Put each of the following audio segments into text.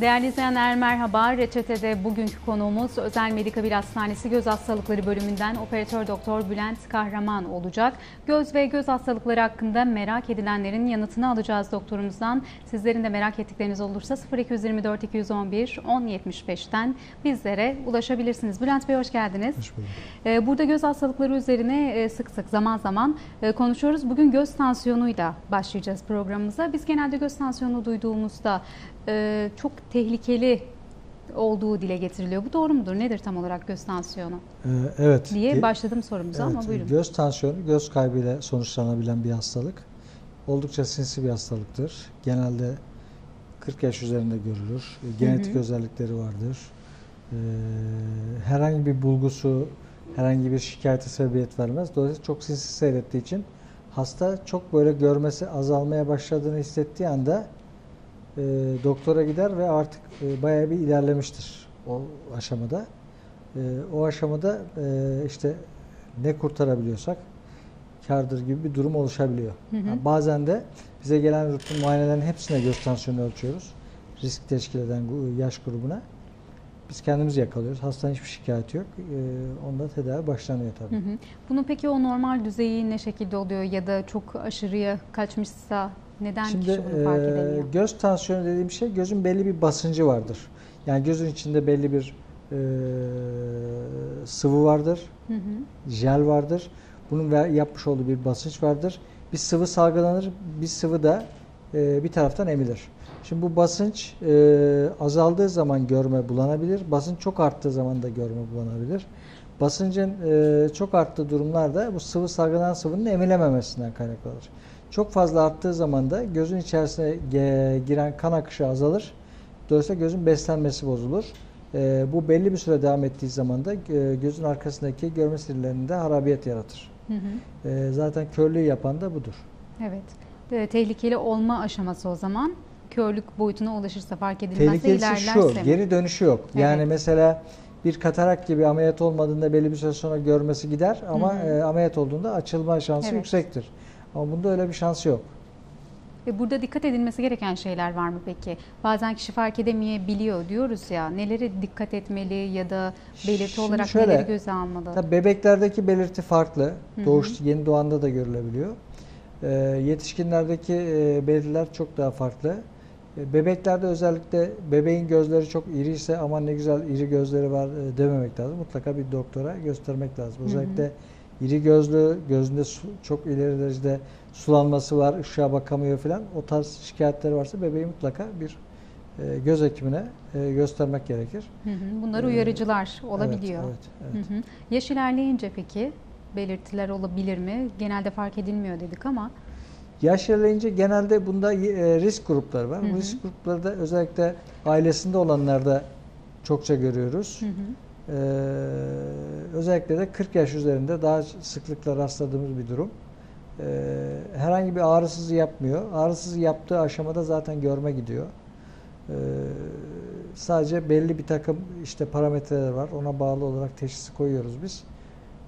Değerli izleyenler merhaba. Reçete'de bugünkü konuğumuz Özel Medikabil Hastanesi Göz Hastalıkları bölümünden operatör doktor Bülent Kahraman olacak. Göz ve göz hastalıkları hakkında merak edilenlerin yanıtını alacağız doktorumuzdan. Sizlerin de merak ettikleriniz olursa 0224 211 1075'ten bizlere ulaşabilirsiniz. Bülent Bey hoş geldiniz. Hoş bulduk. Ee, Burada göz hastalıkları üzerine e, sık sık zaman zaman e, konuşuyoruz. Bugün göz tansiyonuyla başlayacağız programımıza. Biz genelde göz tansiyonu duyduğumuzda e, çok tehlikeli olduğu dile getiriliyor. Bu doğru mudur? Nedir tam olarak göz tansiyonu? Ee, evet. Diye başladım sorumuza ama evet, buyurun. Göz tansiyonu göz kaybıyla sonuçlanabilen bir hastalık. Oldukça sinsi bir hastalıktır. Genelde 40 yaş üzerinde görülür. Genetik hı. özellikleri vardır. Ee, herhangi bir bulgusu, herhangi bir şikayete sebebiyet vermez. Dolayısıyla çok sinsi seyrettiği için hasta çok böyle görmesi azalmaya başladığını hissettiği anda e, doktora gider ve artık e, bayağı bir ilerlemiştir o aşamada. E, o aşamada e, işte ne kurtarabiliyorsak kardır gibi bir durum oluşabiliyor. Hı hı. Yani bazen de bize gelen rutin muayenelerin hepsine göz tansiyonu ölçüyoruz. Risk teşkil eden yaş grubuna. Biz kendimiz yakalıyoruz. Hastanın hiçbir şikayeti yok. E, onda tedavi başlanıyor tabii. Hı hı. Bunun peki o normal düzeyi ne şekilde oluyor ya da çok aşırıya kaçmışsa neden Şimdi kişi bunu fark e, edemiyor? göz tansiyonu dediğim şey gözün belli bir basıncı vardır. Yani gözün içinde belli bir e, sıvı vardır, Hı hı. jel vardır. Bunun ver- yapmış olduğu bir basınç vardır. Bir sıvı salgılanır, bir sıvı da e, bir taraftan emilir. Şimdi bu basınç e, azaldığı zaman görme bulanabilir. Basınç çok arttığı zaman da görme bulanabilir. Basıncın e, çok arttığı durumlarda bu sıvı salgılanan sıvının emilememesinden kaynaklanır. Çok fazla arttığı zaman da gözün içerisine ge- giren kan akışı azalır. Dolayısıyla gözün beslenmesi bozulur. E, bu belli bir süre devam ettiği zaman da e, gözün arkasındaki görme sinirlerinde harabiyet yaratır. Hı hı. E, zaten körlüğü yapan da budur. Evet. E, tehlikeli olma aşaması o zaman körlük boyutuna ulaşırsa fark edilmezse Tehlikelisi ilerlerse şu, mi? geri dönüşü yok. Yani Evet. mesela bir katarak gibi ameliyat olmadığında belli bir süre sonra görmesi gider ama Hı hı. e, ameliyat olduğunda açılma şansı Evet. yüksektir. Ama bunda öyle bir şans yok. Ve burada dikkat edilmesi gereken şeyler var mı peki? Bazen kişi fark edemeyebiliyor diyoruz ya. Neleri dikkat etmeli ya da belirti Şimdi olarak şöyle, neleri göze almalı? Tabii bebeklerdeki belirti farklı. Doğuş yeni doğanda da görülebiliyor. E, yetişkinlerdeki e, belirtiler çok daha farklı. E, bebeklerde özellikle bebeğin gözleri çok iri ise aman ne güzel iri gözleri var e, dememek lazım. Mutlaka bir doktora göstermek lazım. Hı hı. Özellikle iri gözlü, gözünde su- çok ileri derecede sulanması var, ışığa bakamıyor falan. O tarz şikayetleri varsa bebeği mutlaka bir e, göz hekimine göstermek gerekir. Hı hı. Bunlar Ee, uyarıcılar olabiliyor. Evet, evet, evet. Hı hı. Yaş ilerleyince peki belirtiler olabilir mi? Genelde fark edilmiyor dedik ama. Yaş ilerleyince genelde bunda e, risk grupları var. Hı hı. Bu risk grupları da özellikle ailesinde olanlarda çokça görüyoruz. Hı hı. Ee, özellikle de 40 yaş üzerinde daha sıklıkla rastladığımız bir durum. Ee, herhangi bir ağrısızı yapmıyor. Ağrısızı yaptığı aşamada zaten görme gidiyor. Ee, sadece belli bir takım işte parametreler var. Ona bağlı olarak teşhisi koyuyoruz biz.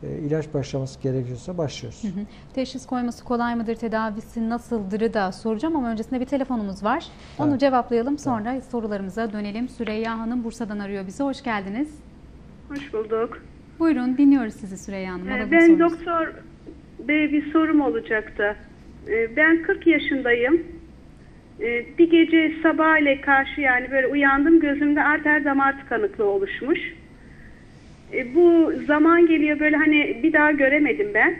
Ee, ilaç başlaması gerekiyorsa başlıyoruz. Hı hı. Teşhis koyması kolay mıdır, tedavisi nasıldırı da soracağım ama öncesinde bir telefonumuz var. Onu Evet. cevaplayalım sonra sorularımıza dönelim. Süreyya Hanım Bursa'dan arıyor bizi. Hoş geldiniz. Hoş bulduk. Buyurun dinliyoruz sizi Süreyya Hanım. Ee, Alalım Ben sorunuzu. doktor bey bir sorum olacaktı. Ee, Ben 40 yaşındayım. Ee, Bir gece sabahleyin karşı yani böyle uyandım gözümde arter damar tıkanıklığı oluşmuş. Ee, Bu zaman geliyor böyle hani bir daha göremedim ben.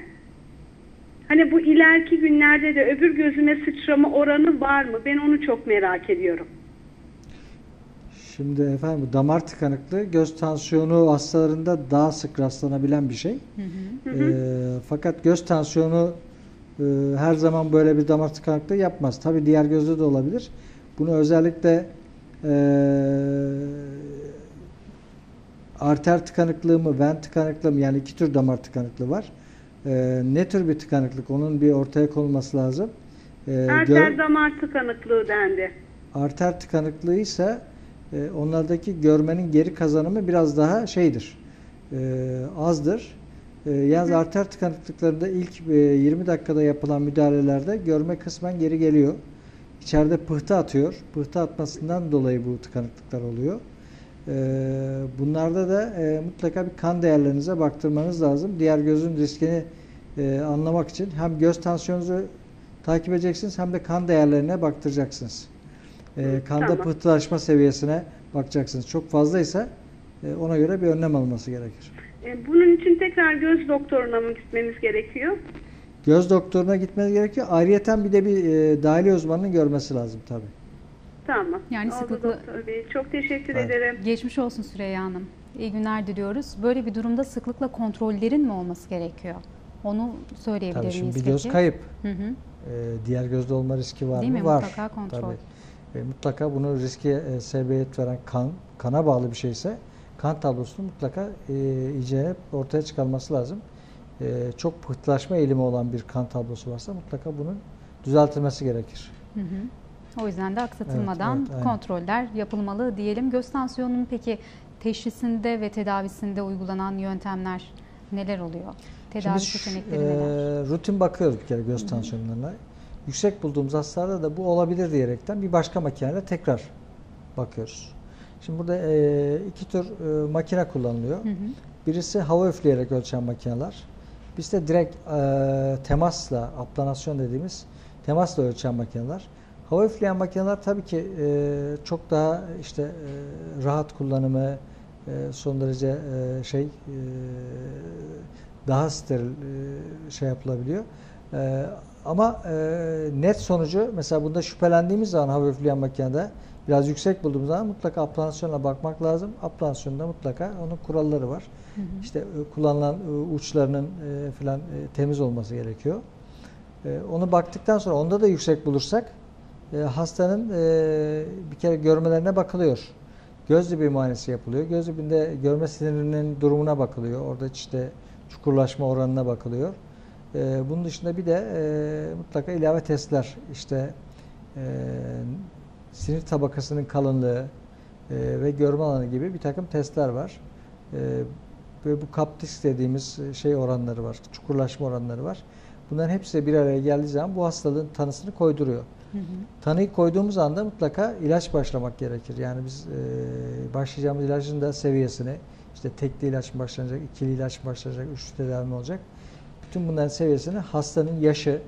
Hani bu ileriki günlerde de öbür gözüme sıçrama oranı var mı? Ben onu çok merak ediyorum. Şimdi efendim damar tıkanıklığı göz tansiyonu hastalarında daha sık rastlanabilen bir şey. Hı hı. Ee, fakat göz tansiyonu e, her zaman böyle bir damar tıkanıklığı yapmaz. Tabii diğer gözde de olabilir. Bunu özellikle e, arter tıkanıklığı mı, ven tıkanıklığı mı yani iki tür damar tıkanıklığı var. E, ne tür bir tıkanıklık? Onun bir ortaya konulması lazım. E, Arter damar tıkanıklığı dendi. arter tıkanıklığı ise e, onlardaki görmenin geri kazanımı biraz daha şeydir, e, azdır. E, yalnız arter tıkanıklıklarında ilk e, 20 dakikada yapılan müdahalelerde görme kısmen geri geliyor. içeride pıhtı atıyor. Pıhtı atmasından dolayı bu tıkanıklıklar oluyor. Ee, bunlarda da e, mutlaka bir kan değerlerinize baktırmanız lazım. Diğer gözün riskini e, anlamak için hem göz tansiyonunuzu takip edeceksiniz hem de kan değerlerine baktıracaksınız. E, kanda Tamam. pıhtılaşma seviyesine bakacaksınız. Çok fazlaysa e, ona göre bir önlem alınması gerekir. Bunun için tekrar göz doktoruna mı gitmemiz gerekiyor? Göz doktoruna gitmeniz gerekiyor. Ayrıyeten bir de bir dahiliye uzmanının görmesi lazım tabii. Tamam. Yani Oldu sıklıkla- doktor bey. Çok teşekkür Evet. ederim. Geçmiş olsun Süreyya Hanım. İyi günler diliyoruz. Böyle bir durumda sıklıkla kontrollerin mi olması gerekiyor? Onu söyleyebilir Tabii şimdi miyiz bir göz peki? kayıp. Hı hı. E, diğer gözde olma riski var Değil mı? mi? Var. Mutlaka kontrol. Tabii. E, mutlaka bunu riske e, sebebiyet veren kan, kana bağlı bir şeyse kan tablosunu mutlaka e, incelenip ortaya çıkarması lazım. E, çok pıhtılaşma eğilimi olan bir kan tablosu varsa mutlaka bunun düzeltilmesi gerekir. Hı hı. O yüzden de aksatılmadan Evet, evet, kontroller yapılmalı diyelim. Göz tansiyonunun peki teşhisinde ve tedavisinde uygulanan yöntemler neler oluyor? Tedavi Şimdi seçenekleri e, neler? rutin bakıyoruz bir kere göz tansiyonlarına. Yüksek bulduğumuz hastalarda da bu olabilir diyerekten bir başka makineyle tekrar bakıyoruz. Şimdi burada e, iki tür e, makine kullanılıyor. Hı hı. Birisi hava üfleyerek ölçen makineler. Biz de direkt e, temasla, aplanasyon dediğimiz temasla ölçen makineler. Hava üfleyen makineler tabii ki e, çok daha işte e, rahat kullanımı, e, son derece e, şey e, daha steril e, şey yapılabiliyor. E, ama e, net sonucu mesela bunda şüphelendiğimiz zaman hava üfleyen makinede biraz yüksek bulduğumuz zaman mutlaka aplanasyona bakmak lazım. Aplanasyonda mutlaka onun kuralları var. Hı hı. İşte e, kullanılan e, uçlarının e, filan e, temiz olması gerekiyor. E, Onu baktıktan sonra onda da yüksek bulursak e, hastanın e, bir kere görmelerine bakılıyor. Göz dibi muayenesi yapılıyor. Göz dibinde görme sinirinin durumuna bakılıyor. Orada işte çukurlaşma oranına bakılıyor. E, Bunun dışında bir de e, mutlaka ilave testler işte e, sinir tabakasının kalınlığı e, ve görme alanı gibi bir takım testler var. E, ve bu kaptis dediğimiz şey oranları var, çukurlaşma oranları var. Bunların hepsi bir araya geldiği zaman bu hastalığın tanısını koyduruyor. Tanıyı koyduğumuz anda mutlaka ilaç başlamak gerekir. Yani biz e, başlayacağımız ilacın da seviyesini, işte tekli ilaç mı başlanacak, ikili ilaç mı başlanacak, üçlü tedavi mi olacak? Bütün bunların seviyesini hastanın yaşı,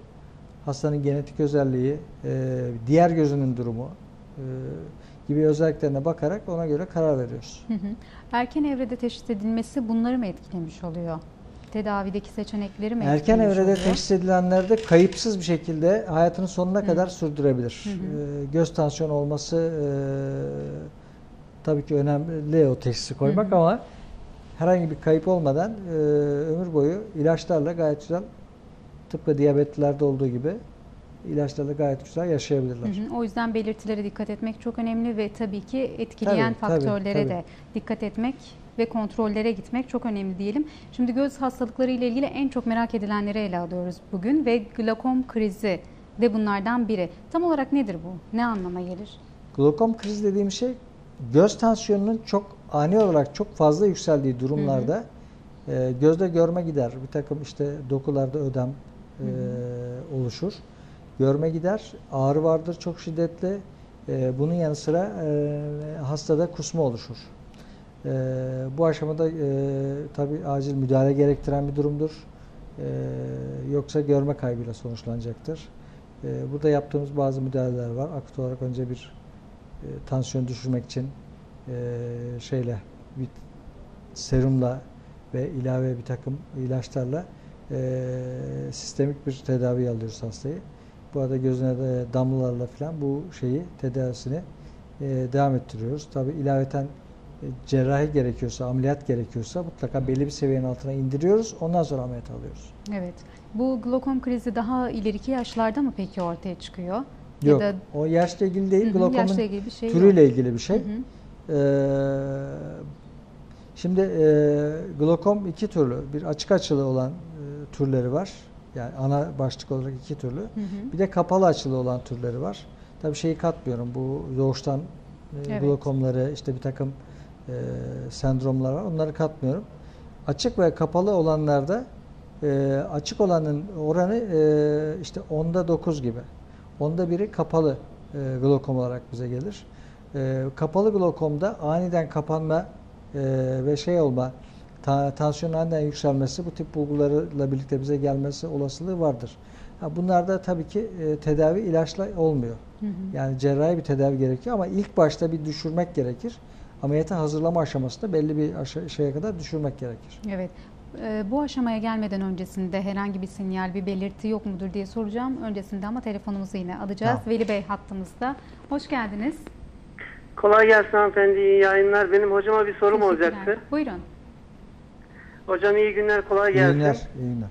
hastanın genetik özelliği, e, diğer gözünün durumu e, gibi özelliklerine bakarak ona göre karar veriyoruz. Hı hı. Erken evrede teşhis edilmesi bunları mı etkilemiş oluyor? Tedavideki seçenekleri mi Erken evrede oluyor? teşhis edilenlerde kayıpsız bir şekilde hayatının sonuna Hı. kadar sürdürebilir. Hı hı. Ee, göz tansiyonu olması e, tabii ki önemli o teşhisi koymak Hı hı. ama herhangi bir kayıp olmadan e, ömür boyu ilaçlarla gayet güzel tıpkı diyabetlilerde olduğu gibi ilaçlarla gayet güzel yaşayabilirler. Hı hı. O yüzden belirtilere dikkat etmek çok önemli ve tabii ki etkileyen Tabii, tabii, faktörlere tabii. de dikkat etmek ve kontrollere gitmek çok önemli diyelim. Şimdi göz hastalıkları ile ilgili en çok merak edilenleri ele alıyoruz bugün ve glakom krizi de bunlardan biri. Tam olarak nedir bu? Ne anlama gelir? Glokom krizi dediğim şey göz tansiyonunun çok ani olarak çok fazla yükseldiği durumlarda e, gözde görme gider. Bir takım işte dokularda ödem e, oluşur. Görme gider. Ağrı vardır çok şiddetli. E, bunun yanı sıra e, hastada kusma oluşur. E, bu aşamada e, tabi acil müdahale gerektiren bir durumdur. E, yoksa görme kaybıyla sonuçlanacaktır. E, burada yaptığımız bazı müdahaleler var. Akut olarak önce bir e, tansiyon düşürmek için e, şeyle bir serumla ve ilave bir takım ilaçlarla e, sistemik bir tedavi alıyoruz hastayı. Bu arada gözüne de damlalarla falan bu şeyi tedavisini e, devam ettiriyoruz. Tabi ilaveten cerrahi gerekiyorsa, ameliyat gerekiyorsa mutlaka belli bir seviyenin altına indiriyoruz. Ondan sonra ameliyat alıyoruz. Evet. Bu glokom krizi daha ileriki yaşlarda mı peki ortaya çıkıyor? Yok, Ya da o yaşla ilgili değil, Hı hı, glokomun yaşla ilgili bir şey yok. türüyle ilgili bir şey. Hı hı. Ee, şimdi e, glokom iki türlü. Bir açık açılı olan e, türleri var. Yani ana başlık olarak iki türlü. Hı hı. Bir de kapalı açılı olan türleri var. Tabii şeyi katmıyorum. Bu doğuştan e, Evet. glokomları işte bir takım e, sendromlar var. Onları katmıyorum. Açık ve kapalı olanlarda e, açık olanın oranı e, işte onda 9 gibi. Onda biri kapalı e, glokom olarak bize gelir. E, kapalı glokomda aniden kapanma e, ve şey olma, ta, tansiyonun aniden yükselmesi bu tip bulgularla birlikte bize gelmesi olasılığı vardır. Ha, bunlarda tabii ki e, tedavi ilaçla olmuyor. Hı hı. Yani cerrahi bir tedavi gerekiyor ama ilk başta bir düşürmek gerekir. Ameliyata hazırlama aşamasında belli bir aşa- şeye kadar düşürmek gerekir. Evet. Ee, Bu aşamaya gelmeden öncesinde herhangi bir sinyal, bir belirti yok mudur diye soracağım. Öncesinde ama telefonumuzu yine alacağız. Tamam. Veli Bey hattımızda. Hoş geldiniz. Kolay gelsin hanımefendi, iyi yayınlar. Benim hocama bir sorum olacaktı. Buyurun. Hocam iyi günler, kolay İyi gelsin. günler. iyi günler.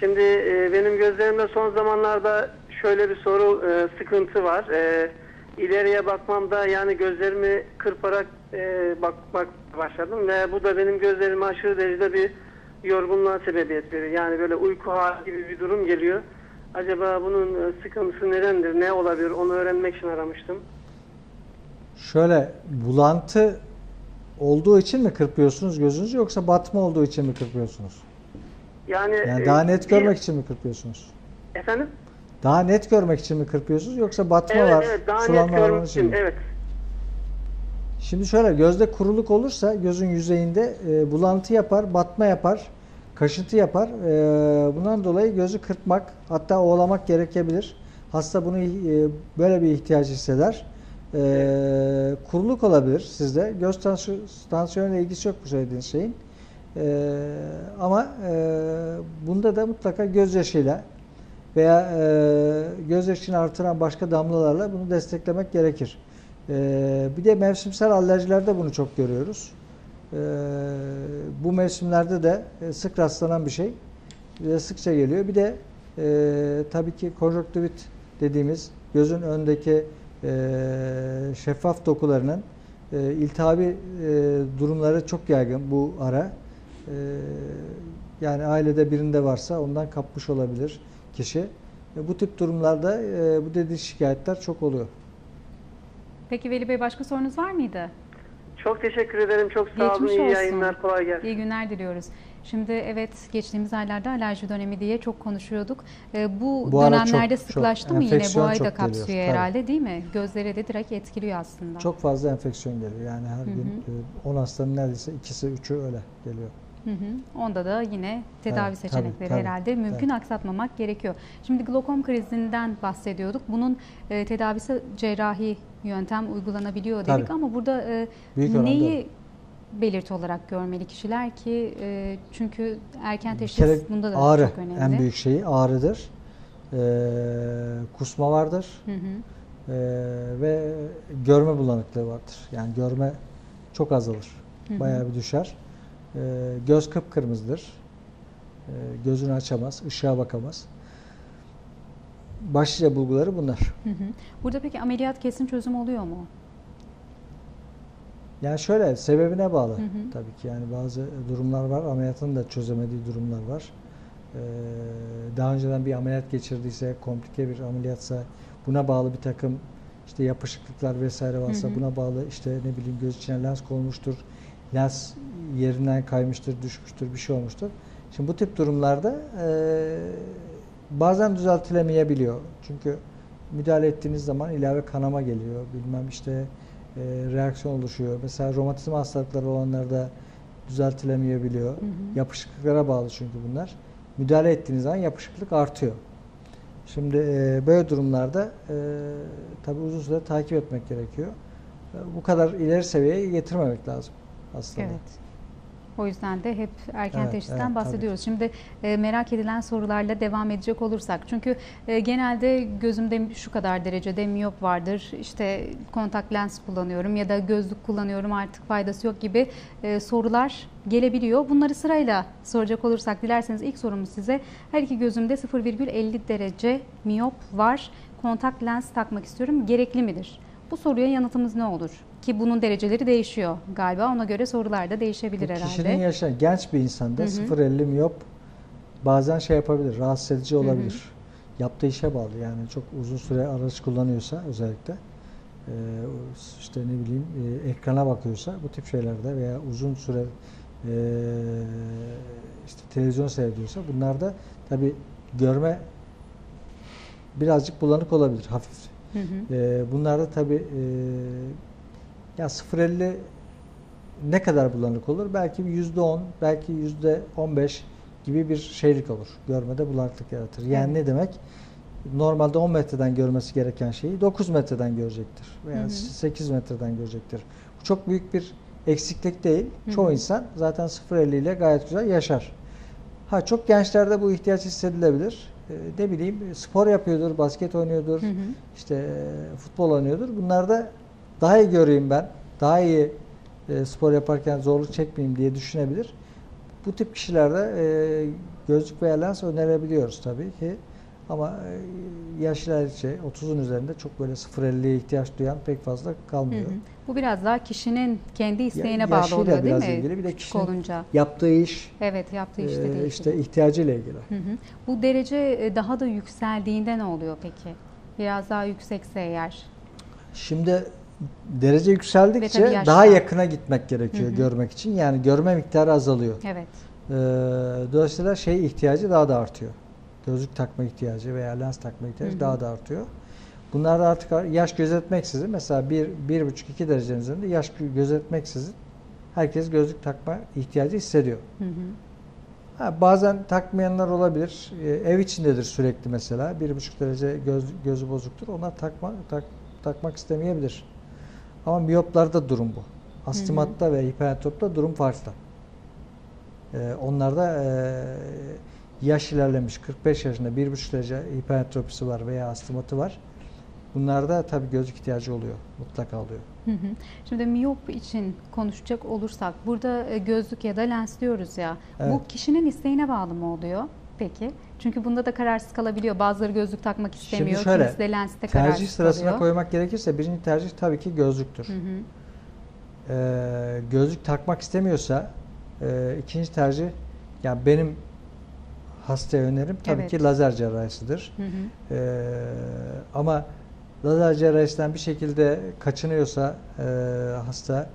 Şimdi e, benim gözlerimde son zamanlarda şöyle bir soru, e, sıkıntı var. E, ileriye bakmamda yani gözlerimi kırparak e, bak, bak başladım ve bu da benim gözlerime aşırı derecede bir yorgunluğa sebebiyet veriyor. Yani böyle uyku hali gibi bir durum geliyor. Acaba bunun e, sıkıntısı nedendir, ne olabilir onu öğrenmek için aramıştım. Şöyle bulantı olduğu için mi kırpıyorsunuz gözünüzü yoksa batma olduğu için mi kırpıyorsunuz? Yani, Yani e, daha net görmek için mi kırpıyorsunuz? Efendim? Daha net görmek için mi kırpıyorsunuz yoksa batma Evet, var, evet daha net sulanma onun görmek için? Evet. Şimdi şöyle gözde kuruluk olursa gözün yüzeyinde e, bulantı yapar, batma yapar, kaşıntı yapar. E, bundan dolayı gözü kırpmak hatta oğlamak gerekebilir. Hasta bunu e, böyle bir ihtiyaç hisseder. E, kuruluk olabilir sizde. Göz tansiy- tansiyonuyla ilgisi yok bu söylediğiniz şeyin. E, ama e, bunda da mutlaka gözyaşıyla veya e, gözyaşını artıran başka damlalarla bunu desteklemek gerekir. Ee, bir de mevsimsel alerjilerde bunu çok görüyoruz. Ee, bu mevsimlerde de e, sık rastlanan bir şey. Bize sıkça geliyor. Bir de e, tabii ki konjonktivit dediğimiz gözün öndeki e, şeffaf dokularının e, iltihabi e, durumları çok yaygın bu ara. E, yani ailede birinde varsa ondan kapmış olabilir kişi. E, bu tip durumlarda e, bu dediği şikayetler çok oluyor. Peki Veli Bey başka sorunuz var mıydı? Çok teşekkür ederim. Çok sağ olun. Geçmiş İyi olsun. yayınlar. Kolay gelsin. İyi günler diliyoruz. Şimdi evet geçtiğimiz aylarda alerji dönemi diye çok konuşuyorduk. Ee, bu, Bu dönemlerde çok- sıklaştı çok mı yine bu ayda kapsıyor geliyor, tabii. herhalde değil mi? Gözlere de direkt etkiliyor aslında. Çok fazla enfeksiyon geliyor. Yani her Hı gün e, 10 hastanın neredeyse ikisi, üçü öyle geliyor. Hı hı. Onda da yine tedavi Evet, tabii, seçenekleri tabii, herhalde mümkün aksatmamak gerekiyor. Şimdi glokom krizinden bahsediyorduk. Bunun e, tedavisi cerrahi yöntem uygulanabiliyor dedik Tabii. ama burada e, Büyük oranda neyi belirti olarak görmeli kişiler ki e, çünkü erken teşhis kere bunda da ağrı çok önemli. en büyük şeyi ağrıdır. Ee, kusma vardır. Hı hı. Ee, ve görme bulanıklığı vardır. Yani görme çok azalır. Hı hı. Bayağı bir düşer. Ee, göz kıpkırmızıdır. Ee, gözünü açamaz, ışığa bakamaz. Başlıca bulguları bunlar. Hı hı. Burada peki ameliyat kesin çözüm oluyor mu? Yani şöyle sebebine bağlı Hı hı. tabii ki yani bazı durumlar var ameliyatın da çözemediği durumlar var. Ee, daha önceden bir ameliyat geçirdiyse komplike bir ameliyatsa buna bağlı bir takım işte yapışıklıklar vesaire varsa Hı hı. buna bağlı işte ne bileyim göz içine lens konmuştur. Lens yerinden kaymıştır, düşmüştür, bir şey olmuştur. Şimdi bu tip durumlarda eee, bazen düzeltilemeyebiliyor. Çünkü müdahale ettiğiniz zaman ilave kanama geliyor. Bilmem işte e, reaksiyon oluşuyor. Mesela romatizma hastalıkları olanlarda düzeltilemeyebiliyor. Hı hı. Yapışıklıklara bağlı çünkü bunlar. Müdahale ettiğiniz zaman yapışıklık artıyor. Şimdi e, böyle durumlarda e, tabii uzun süre takip etmek gerekiyor. E, bu kadar ileri seviyeye getirmemek lazım aslında. Evet. O yüzden de hep erken Evet, teşhisten evet, bahsediyoruz. Şimdi e, merak edilen sorularla devam edecek olursak. Çünkü e, genelde gözümde şu kadar derecede miyop vardır. İşte kontak lens kullanıyorum ya da gözlük kullanıyorum artık faydası yok gibi e, sorular gelebiliyor. Bunları sırayla soracak olursak dilerseniz ilk sorumuz size. Her iki gözümde 0,50 derece miyop var. Kontak lens takmak istiyorum. Gerekli midir? Bu soruya yanıtımız ne olur? Ki bunun dereceleri değişiyor galiba. Ona göre sorular da değişebilir Bu herhalde. kişinin yaşa genç bir insanda Hı hı. 0.50 miyop bazen şey yapabilir, rahatsız edici hı. olabilir. Yaptığı işe bağlı yani çok uzun süre araç kullanıyorsa özellikle e, işte ne bileyim e, ekrana bakıyorsa bu tip şeylerde veya uzun süre e, işte televizyon seyrediyorsa bunlarda tabi görme birazcık bulanık olabilir hafif. Hı hı. E, bunlarda tabii e, ya 0.50 ne kadar bulanık olur? Belki %10, belki %15 gibi bir şeylik olur. Görmede bulanıklık yaratır. Yani Evet. ne demek? Normalde 10 metreden görmesi gereken şeyi 9 metreden görecektir. Veya Hı hı. 8 metreden görecektir. Bu çok büyük bir eksiklik değil. Hı Çoğu hı. insan zaten 0.50 ile gayet güzel yaşar. Ha çok gençlerde bu ihtiyaç hissedilebilir. Ee, ne bileyim spor yapıyordur, basket oynuyordur, Hı hı. işte e, futbol oynuyordur. Bunlarda daha iyi göreyim ben, daha iyi e, spor yaparken zorluk çekmeyeyim diye düşünebilir. Bu tip kişilerde e, gözlük veya lens önerebiliyoruz tabii ki. Ama yaşlılar için 30'un üzerinde çok böyle 0.50'ye ihtiyaç duyan pek fazla Hı kalmıyor. hı. Bu biraz daha kişinin kendi isteğine Ya- bağlı oluyor değil mi? ilgili. Bir de kişinin olunca. Yaptığı iş, Evet yaptığı işte e, işte ihtiyacıyla ilgili. Hı hı. Bu derece e, daha da yükseldiğinde ne oluyor peki? Biraz daha yüksekse eğer. Şimdi derece yükseldikçe daha yakına gitmek gerekiyor Hı hı. görmek için. Yani görme miktarı azalıyor. Evet. Ee, dolayısıyla şey ihtiyacı daha da artıyor. Gözlük takma ihtiyacı veya lens takma ihtiyacı Hı hı. daha da artıyor. Bunlar da artık yaş gözetmeksizin mesela bir, bir buçuk iki derecenin üzerinde yaş gözetmeksizin herkes gözlük takma ihtiyacı hissediyor. Hı hı. Ha, bazen takmayanlar olabilir. Ee, ev içindedir sürekli mesela. Bir buçuk derece göz, gözü bozuktur. Onlar takma, tak, takmak istemeyebilir. Ama miyoplarda durum bu. Astigmatta ve hipermetropta durum farklı. Ee, onlarda e, yaş ilerlemiş 45 yaşında bir buçuk derece hipermetropisi var veya astigmatı var. Bunlarda tabii gözlük ihtiyacı oluyor. Mutlaka oluyor. Hı hı. Şimdi miyop için konuşacak olursak burada e, gözlük ya da lens diyoruz ya. Bu Evet. kişinin isteğine bağlı mı oluyor peki? Çünkü bunda da kararsız kalabiliyor. Bazıları gözlük takmak istemiyor. şöyle, kimisi de lenste kararsız Tercih sırasına kalıyor. koymak gerekirse birinci tercih tabii ki gözlüktür. Hı hı. Ee, gözlük takmak istemiyorsa e, ikinci tercih yani benim hastaya önerim tabii Evet. ki lazer cerrahisidir. Hı hı. Ee, ama lazer cerrahisinden bir şekilde kaçınıyorsa e, hasta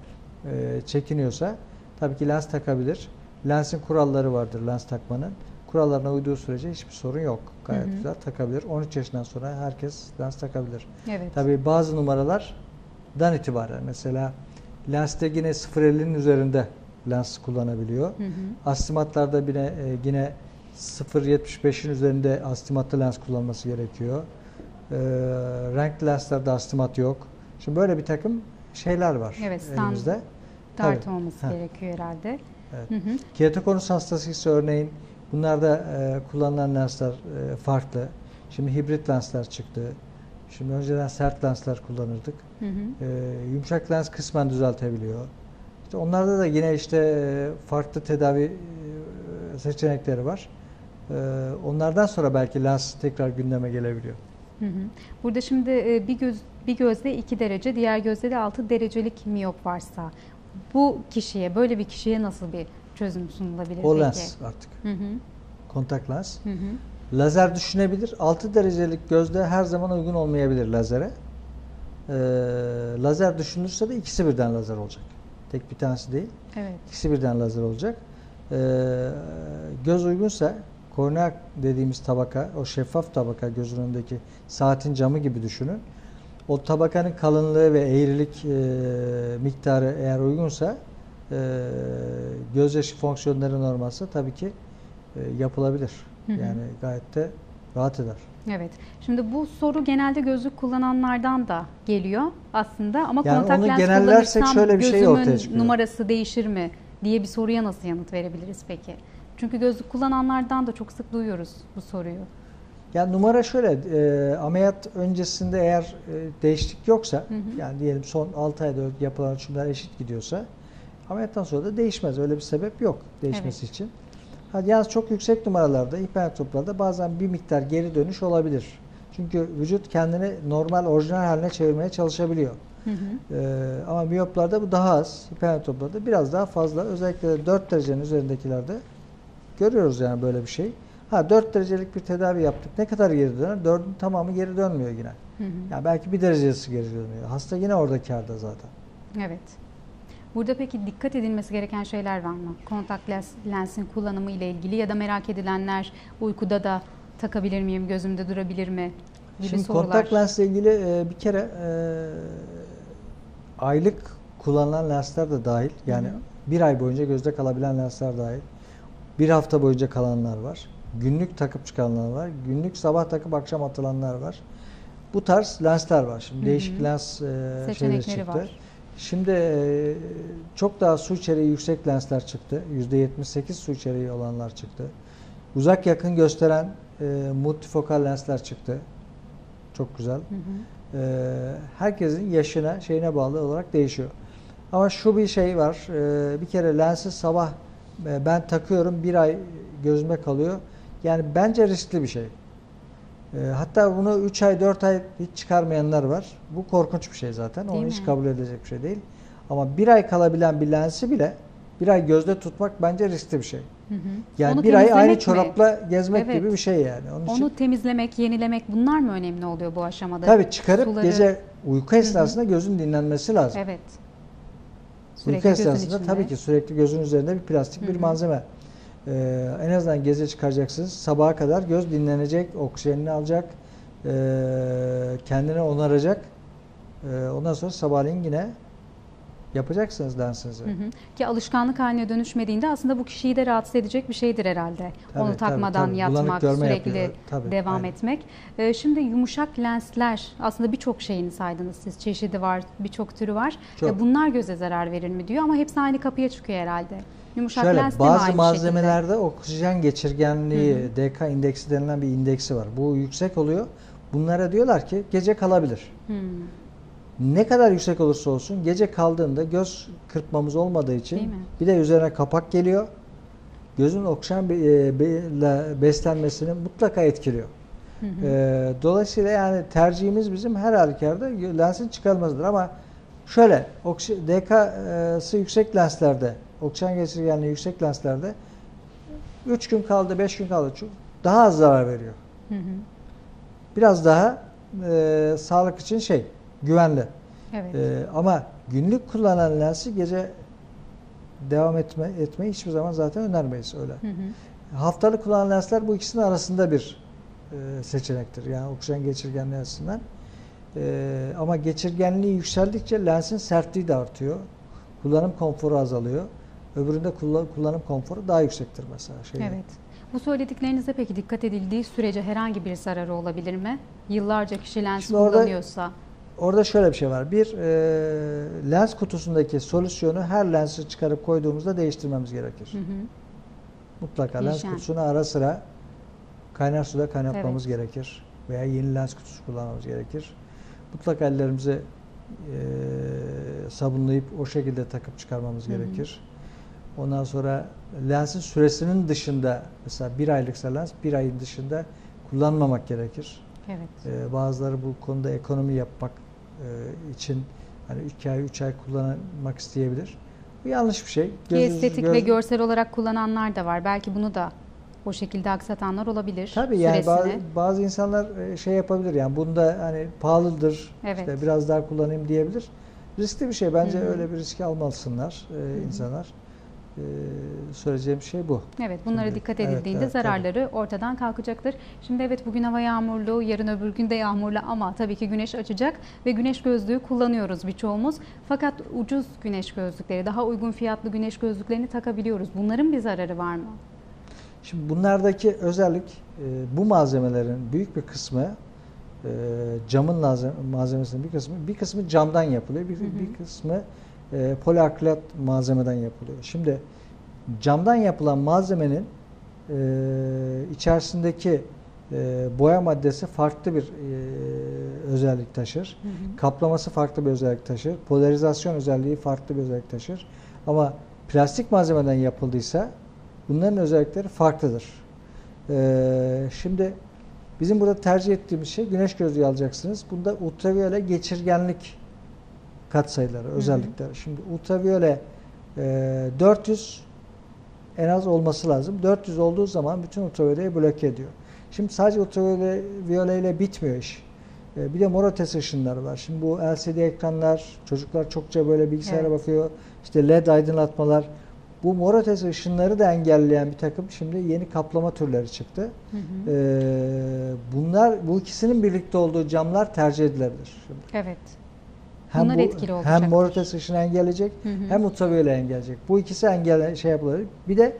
e, çekiniyorsa tabii ki lens takabilir. Lensin kuralları vardır lens takmanın. Kurallarına uyduğu sürece hiçbir sorun yok. Gayet Hı hı. güzel takabilir. 13 yaşından sonra herkes lens takabilir. Evet. Tabii bazı numaralardan itibaren mesela lenste yine 0.50'nin üzerinde lens kullanabiliyor. Hı hı. Astigmatlarda yine, e, yine 0.75'in üzerinde astigmatlı lens kullanması gerekiyor. E, renkli lenslerde astigmat yok. Şimdi böyle bir takım şeyler var Evet, elimizde. Tabii. olması Ha. gerekiyor herhalde. Evet. Hı hı. Keratokonus hastasıysa örneğin bunlarda e, kullanılan lensler e, farklı. Şimdi hibrit lensler çıktı. Şimdi önceden sert lensler kullanırdık. Hı hı. E, yumuşak lens kısmen düzeltebiliyor. İşte onlarda da yine işte e, farklı tedavi e, seçenekleri var. E, onlardan sonra belki lens tekrar gündeme gelebiliyor. Hı hı. Burada şimdi e, bir göz bir gözde 2 derece, diğer gözde de 6 derecelik miyop varsa bu kişiye, böyle bir kişiye nasıl bir çözüm sunulabilir O peki? lens artık. Hı hı. Kontak lens. Hı hı. Lazer düşünebilir. 6 derecelik gözde her zaman uygun olmayabilir lazere. Ee, lazer düşünülürse de ikisi birden lazer olacak. Tek bir tanesi değil. Evet. İkisi birden lazer olacak. Ee, göz uygunsa kornea dediğimiz tabaka, o şeffaf tabaka gözün önündeki saatin camı gibi düşünün. O tabakanın kalınlığı ve eğrilik e, miktarı eğer uygunsa e, gözyaşı fonksiyonları normalse tabii ki e, yapılabilir. Hı hı. Yani gayet de rahat eder. Evet. Şimdi bu soru genelde gözlük kullananlardan da geliyor aslında ama Yani kontak onu lens genellersek şöyle bir şey gözümün ortaya çıkıyor. numarası değişir mi diye bir soruya nasıl yanıt verebiliriz peki? Çünkü gözlük kullananlardan da çok sık duyuyoruz bu soruyu. Yani numara şöyle, e, ameliyat öncesinde eğer e, değişiklik yoksa, Hı hı. yani diyelim son 6 ayda yapılan ölçümler eşit gidiyorsa, ameliyattan sonra da değişmez. Öyle bir sebep yok değişmesi için. Ha, yalnız çok yüksek numaralarda, hipermetroplarda bazen bir miktar geri dönüş olabilir. Çünkü vücut kendini normal, orijinal haline çevirmeye çalışabiliyor. Hı hı. Ee, ama miyoplarda bu daha az, hipermetroplarda biraz daha fazla. Özellikle de 4 derecenin üzerindekilerde görüyoruz yani böyle bir şey. Ha 4 derecelik bir tedavi yaptık. Ne kadar geri döner? 4'ün tamamı geri dönmüyor yine. Hı hı. Yani belki bir derecesi geri dönüyor. Hasta yine orada kârda zaten. Evet. Burada peki dikkat edilmesi gereken şeyler var mı? Kontak lens, lensin kullanımı ile ilgili ya da merak edilenler uykuda da takabilir miyim, gözümde durabilir mi? gibi Şimdi sorular. kontak lensle ilgili e, bir kere e, aylık kullanılan lensler de dahil. Yani Hı bir ay boyunca gözde kalabilen lensler dahil. Bir hafta boyunca kalanlar var. Günlük takıp çıkanlar var. Günlük sabah takıp akşam atılanlar var. Bu tarz lensler var. Şimdi Hı hı. değişik lens e, şeyleri Seçenekleri çıktı. var. Şimdi e, çok daha su içeriği yüksek lensler çıktı. %78 su içeriği olanlar çıktı. Uzak yakın gösteren e, multifokal lensler çıktı. Çok güzel. Hı hı. E, herkesin yaşına, şeyine bağlı olarak değişiyor. Ama şu bir şey var. e, bir kere lensi sabah e, ben takıyorum bir ay gözüme kalıyor. Yani bence riskli bir şey. E, hatta bunu 3 ay 4 ay hiç çıkarmayanlar var. Bu korkunç bir şey zaten. Değil Onu mi? hiç kabul edilecek bir şey değil. Ama bir ay kalabilen bir lensi bile bir ay gözde tutmak bence riskli bir şey. Hı hı. Yani Onu bir ay aynı mi? çorapla gezmek Evet. gibi bir şey yani. Onun için Onu temizlemek, yenilemek bunlar mı önemli oluyor bu aşamada? tabii çıkarıp Suları- gece uyku esnasında gözün dinlenmesi lazım. Evet. Uyku gözün esnasında içinde. tabii ki sürekli gözün üzerinde bir plastik Hı bir hı. malzeme. Ee, en azından gece çıkaracaksınız. Sabaha kadar göz dinlenecek, oksijenini alacak, ee, kendini onaracak. Ee, ondan sonra sabahleyin yine yapacaksınız dansınızı. Hı hı. Ki alışkanlık haline dönüşmediğinde aslında bu kişiyi de rahatsız edecek bir şeydir herhalde. Tabii, Onu tabii, takmadan tabii. Bulanık yatmak, sürekli. Tabii, devam aynen. etmek. Ee, şimdi yumuşak lensler aslında birçok şeyini saydınız siz. Çeşidi var, birçok türü var. Çok. E, bunlar göze zarar verir mi diyor ama hepsi aynı kapıya çıkıyor herhalde. Yumuşak Şöyle lens de mi bazı aynı malzemelerde oksijen geçirgenliği Hı DK indeksi denilen bir indeksi var. Bu yüksek oluyor. Bunlara diyorlar ki gece kalabilir. şekilde? Hmm. Ne kadar yüksek olursa olsun gece kaldığında göz kırpmamız olmadığı için bir de üzerine kapak geliyor. Gözün oksijen e, beslenmesini mutlaka etkiliyor. Hı hı. Ee, dolayısıyla yani tercihimiz bizim her halükarda lensin çıkarılmasıdır ama şöyle DK'sı yüksek lenslerde, oksijen geçirgenliği yüksek lenslerde 3 gün kaldı, 5 gün kaldı çok daha az zarar veriyor. Hı hı. Biraz daha e, sağlık için şey güvenli. Evet. Ee, ama günlük kullanan lensi gece devam etme etmeyi hiçbir zaman zaten önermeyiz öyle. Hı hı. Haftalık kullanan lensler bu ikisinin arasında bir e, seçenektir. Yani oksijen geçirgenliği açısından. E, ama geçirgenliği yükseldikçe lensin sertliği de artıyor. Kullanım konforu azalıyor. Öbüründe kullan- kullanım konforu daha yüksektir mesela. Şey, Evet. Bu söylediklerinizde peki dikkat edildiği sürece herhangi bir zararı olabilir mi? Yıllarca kişi lens Şimdi orada- kullanıyorsa. Orada şöyle bir şey var. Bir e, lens kutusundaki solüsyonu her lensi çıkarıp koyduğumuzda değiştirmemiz gerekir. Hı hı. Mutlaka lens Hijyen. kutusunu ara sıra kaynar suda kaynatmamız gerekir. Veya yeni lens kutusu kullanmamız gerekir. Mutlaka ellerimizi e, sabunlayıp o şekilde takıp çıkarmamız Hı hı. gerekir. Ondan sonra lensin süresinin dışında mesela bir aylıksa lens bir ayın dışında kullanmamak gerekir. Evet. Ee, bazıları bu konuda ekonomi yapmak e, için hani 2 ay 3 ay kullanmak isteyebilir. Bu yanlış bir şey. Ki Gözünüzü- estetik göz- ve görsel olarak kullananlar da var. Belki bunu da o şekilde aksatanlar olabilir. Tabii yani süresini. bazı, bazı insanlar e, şey yapabilir yani bunda hani pahalıdır Evet. işte biraz daha kullanayım diyebilir. Riskli bir şey. Bence Hı hı. öyle bir riski almalısınlar e, hı. insanlar. E, söyleyeceğim şey bu. Evet bunlara Şimdi, dikkat evet, edildiğinde evet, zararları ortadan kalkacaktır. Şimdi evet bugün hava yağmurlu, yarın öbür gün de yağmurlu ama tabii ki güneş açacak ve güneş gözlüğü kullanıyoruz birçoğumuz. Fakat ucuz güneş gözlükleri, daha uygun fiyatlı güneş gözlüklerini takabiliyoruz. Bunların bir zararı var mı? Şimdi bunlardaki özellik e, bu malzemelerin büyük bir kısmı e, camın malzemesinin bir kısmı bir kısmı camdan yapılıyor. Bir, Hı hı. bir kısmı e, poliakrilat malzemeden yapılıyor. Şimdi camdan yapılan malzemenin e, içerisindeki e, boya maddesi farklı bir e, özellik taşır. Hı hı. Kaplaması farklı bir özellik taşır. Polarizasyon özelliği farklı bir özellik taşır. Ama plastik malzemeden yapıldıysa bunların özellikleri farklıdır. Ee, şimdi bizim burada tercih ettiğimiz şey güneş gözlüğü alacaksınız. Bunda ultraviyole geçirgenlik katsayıları, özellikleri. Şimdi ultraviyole e, 400 en az olması lazım. 400 olduğu zaman bütün ultraviyoleyi bloke ediyor. Şimdi sadece ultraviyole ile bitmiyor iş. E, Bir de mor ötesi ışınlar var. Şimdi bu LCD ekranlar, çocuklar çokça böyle bilgisayara Evet. bakıyor. İşte LED aydınlatmalar. Bu mor ötesi ışınları da engelleyen bir takım şimdi yeni kaplama türleri çıktı. Ee, bunlar bu ikisinin birlikte olduğu camlar tercih edilebilir. Şimdi Evet. Bunlar etkili olacaktır. Hem mor ötesi ışını engelleyecek Hı hı. hem ultraviyole engelleyecek. Bu ikisi engelle şey yapılır. Bir de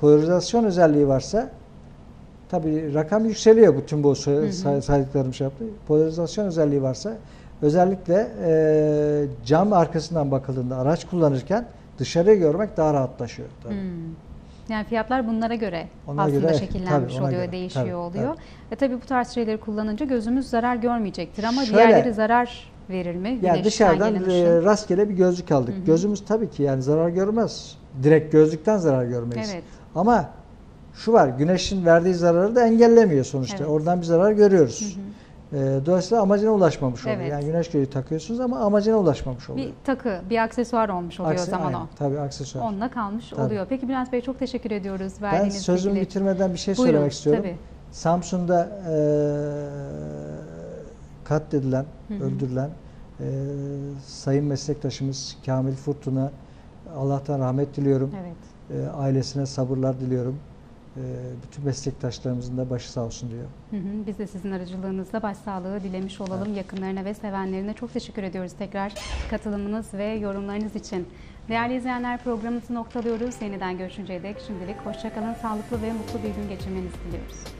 polarizasyon özelliği varsa tabii rakam yükseliyor bütün bu Hı hı. say- saydıklarım şey yaptı. Polarizasyon özelliği varsa özellikle e, cam arkasından bakıldığında araç kullanırken dışarıyı görmek daha rahatlaşıyor. Tabii. Hmm. Yani fiyatlar bunlara göre Ona aslında göre, şekillenmiş tabii, oluyor, göre. değişiyor Tabii, oluyor. tabii. Ve tabii bu tarz şeyleri kullanınca gözümüz zarar görmeyecektir ama Şöyle- diğerleri zarar verir mi? Yani dışarıdan e, rastgele bir gözlük aldık. Hı hı. Gözümüz tabii ki yani zarar görmez. Direkt gözlükten zarar görmeyiz. Evet. Ama şu var, güneşin verdiği zararı da engellemiyor sonuçta. Evet. Oradan bir zarar görüyoruz. Hı hı. E, dolayısıyla amacına ulaşmamış oluyor. Evet. Yani güneş gözlüğü takıyorsunuz ama amacına ulaşmamış oluyor. Bir takı, bir aksesuar olmuş oluyor o zaman aynen, o. Tabii aksesuar. Onunla kalmış Tabii. oluyor. Peki Bülent Bey çok teşekkür ediyoruz ben verdiğiniz sözümü bilgiler. bitirmeden bir şey Buyurun, söylemek istiyorum. Tabii. Samsun'da e, katledilen, Hı hı. öldürülen e, sayın meslektaşımız Kamil Furtun'a Allah'tan rahmet diliyorum. Evet. E, ailesine sabırlar diliyorum. E, bütün meslektaşlarımızın da başı sağ olsun diyor. Hı hı. Biz de sizin aracılığınızla başsağlığı dilemiş olalım. Yakınlarına ve sevenlerine çok teşekkür ediyoruz tekrar katılımınız ve yorumlarınız için. Değerli izleyenler programımızı noktalıyoruz. Yeniden görüşünceye dek şimdilik hoşçakalın, sağlıklı ve mutlu bir gün geçirmenizi diliyoruz.